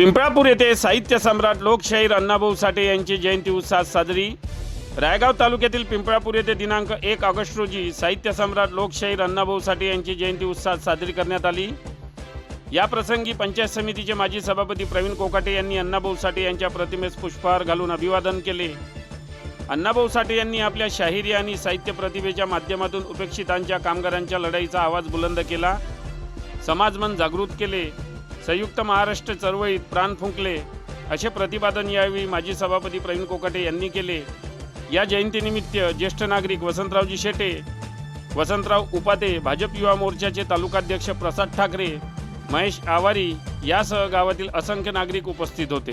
पिंपळापूर येथे साहित्य सम्राट लोकशाहीर अण्णाभाऊ साठे यांची जयंती उत्साहात साजरी. रायगाव तालुक्यातील पिंपळापूर येथे दिनांक एक ऑगस्ट रोजी साहित्य सम्राट लोकशाहीर अण्णाभाऊ साठे यांची जयंती उत्साहात साजरी करण्यात आली. या प्रसंगी पंचायत समितीचे माजी सभापती प्रवीण कोकाटे यांनी अण्णाभाऊ साठे यांच्या प्रतिमेस पुष्पहार घालून अभिवादन केले. अण्णाभाऊ साठे यांनी आपल्या शाहिरी आणि साहित्य प्रतिभेच्या माध्यमातून उपेक्षितांच्या कामगारांच्या लढाईचा आवाज बुलंद केला. समाजमन जागृत केले. संयुक्त महाराष्ट्र चळवळीत प्राण फुंकले. असे प्रतिपादन यावेळी माजी सभापती प्रवीण कोकाटे यांनी केले. या जयंतीनिमित्त ज्येष्ठ नागरिक वसंतरावजी शेटे वसंतराव उपाते भाजप युवा मोर्चाचे तालुकाध्यक्ष प्रसाद ठाकरे महेश आवारी यासह गावातील असंख्य नागरिक उपस्थित होते.